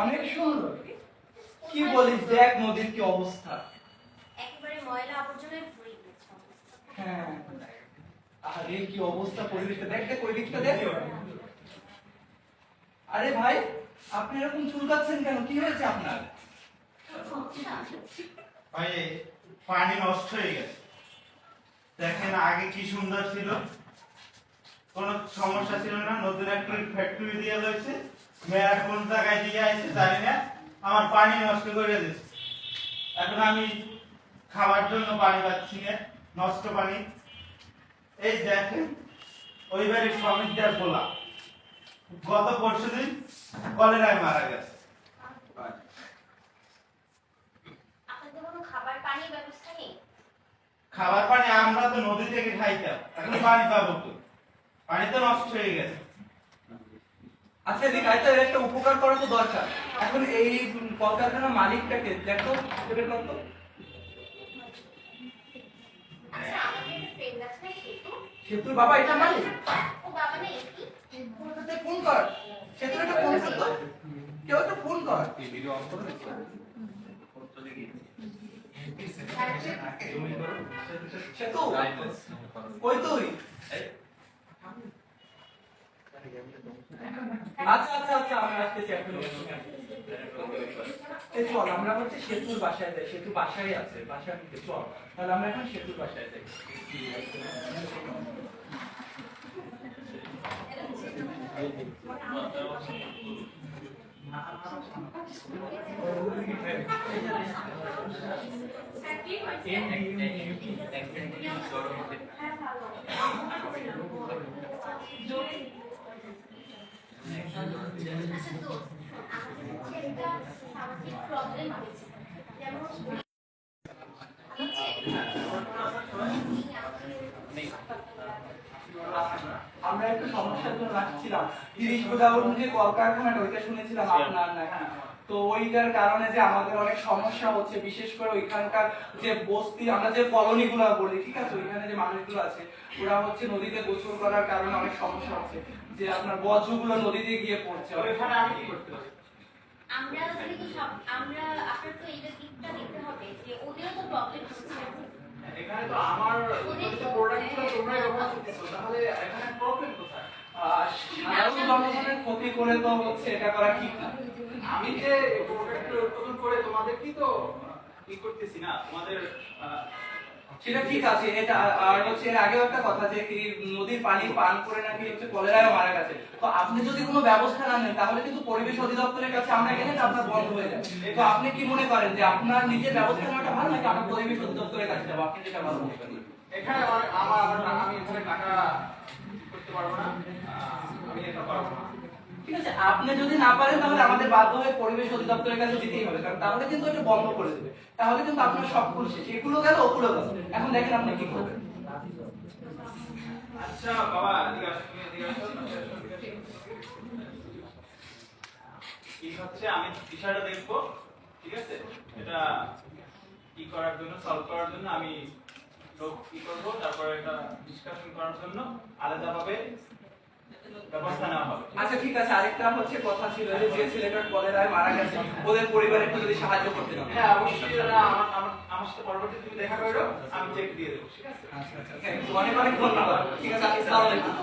অনেক সুন্দর। কি বলিস দেখ নদীর কি অবস্থা। একেবারে ময়লা আবর্জনায় ভরে গেছে। হ্যাঁ আরে কি অবস্থা পরিবেশটা। দেখ দেখ ওই দিকটা দেখ। আরে ভাই আপনি এরকম চুলকাচ্ছেন কেন? কি হয়েছে আপনার? ভাই পানি নষ্ট হয়ে গেছে। দেখেন আগে কি সুন্দর ছিল? কোনো সমস্যা ছিল না নতুন একটা ফ্যাক্টরি দিয়ে রয়েছে মেয়ার কোন জায়গায় দিয়ে আছে জানি না, আমার পানি নষ্ট করে দিচ্ছে এখন আমি খাবার জন্য পানি পাচ্ছি না, নষ্ট পানি। এই দেখেন, ওই বাড়ির শ্রমিকদের বলা গত পরশু দিন কলেরায় মারা গেছে। খাবার পানি আমরা তো নদী থেকে খাইতাম, এখন পানি পাবো তো পানি তো নষ্ট হয়ে গেছে। আচ্ছা আয়তা এর একটা উপকার করা তো দরকার। এখন এই কলকারখানার মালিকটাকে, দেখো বের কর তো। আমাদের একটা ফ্রেন্ড আছে না সেতু সেতুর বাবা এটা মালিক? ফোন কর। সেতুর একটা ফোন কর তো কেউ একটা ফোন কর। সেতু, কই তুই? আচ্ছা আচ্ছা আচ্ছা আমি আসতেছি এখন এই চল আমরা হচ্ছে সেতুর বাসায় যাই সেতু বাসায় আছে বাসায় নিতে চল। তাহলে আমরা এখন সেতুর বাসায় যাই। হ্যাঁ জোরে আচ্ছা তো আমাদের হচ্ছে একটা সামাজিক প্রবলেম হয়েছে যেমন আমরা একটু সমস্যার জন্য রাখছিলাম। তিরিশ গোদাউন যে কলকারখানাটা ওইটা শুনেছিলাম আপনার নাকি? তো ওইটার কারণে যে আমাদের অনেক সমস্যা হচ্ছে বিশেষ করে ওইখানকার যে বস্তি আমরা যে কলোনি গুলো বলি ঠিক আছে? ওইখানে যে মানুষগুলো আছে ওরা হচ্ছে নদীতে গোসল করার কারণে অনেক সমস্যা হচ্ছে। যে আপনার বজ্রগুলো নদীতে গিয়ে পড়ছে। ওইখানে আমি কি করতে পারি আমরা সব আমরা আপনার তো এইটা দিকটা দেখতে হবে যে ওদেরও তো প্রবলেম হচ্ছে। এখানে তো আমার প্রোডাক্টগুলো তোমরাই ব্যবহার করতেছো তাহলে এখানে প্রবলেম কোথায়? সাধারণ জনগণের ক্ষতি করে তো হচ্ছে এটা করা ঠিক না। আমি যে প্রোডাক্ট উৎপাদন করে তোমাদেরকেই তো ই করতেছি না তোমাদের সেটা ঠিক আছে, এটা আর হচ্ছে এর আগেও একটা কথা যে কি নদীর পানি পান করে নাকি হচ্ছে কলেরায় মারা গেছে। তো আপনি যদি কোনো ব্যবস্থা না নেন, তাহলে কিন্তু পরিবেশ অধিদপ্তরের কাছে আমরা গেলে আপনার বন্ধ হয়ে যাবে তো আপনি কি মনে করেন যে আপনার নিজের ব্যবস্থা নেওয়াটা ভালো নাকি আমরা পরিবেশ অধিদপ্তরের কাছে যাব আপনি যেটা ভালো মনে করেন। এখানে আমার আমার, আমি এখানে টাকা করতে পারব না। আমি এটা পারব না। ঠিক আছে, আপনি যদি না পারেন তাহলে আমাদের বাধ্য হয়ে পরিবেশ অধিদপ্তরের কাছে যেতেই হবে, কারণ তাহলে কিন্তু এটা বন্ধ করে দেবে। তাহলে কিন্তু আপনার সব ফুল শেষ। এগুলো গেল, ওগুলো গেল। এখন দেখেন আপনি কি করবেন। আচ্ছা বাবা। কি হচ্ছে আমি বিষয়টা দেখব, ঠিক আছে? এটা কি করার জন্য সলভ করার জন্য আমি লোক কি করব, তারপরে এটা ডিসকাশন করার জন্য আলাদাভাবে ব্যবস্থা নেওয়া হবে। আচ্ছা ঠিক আছে আরেকটা হচ্ছে কথা ছিল যে যে ছেলেটার কলেরায় মারা গেছে ওদের পরিবারে একটু যদি সাহায্য করতে না হ্যাঁ অবশ্যই দাদা আমার আমার আমার সাথে পরবর্তী তুমি দেখা করো আমি চেক দিয়ে দেবো ঠিক আছে? আচ্ছা আচ্ছা অনেক অনেক ধন্যবাদ। ঠিক আছে আসসালামু আলাইকুম।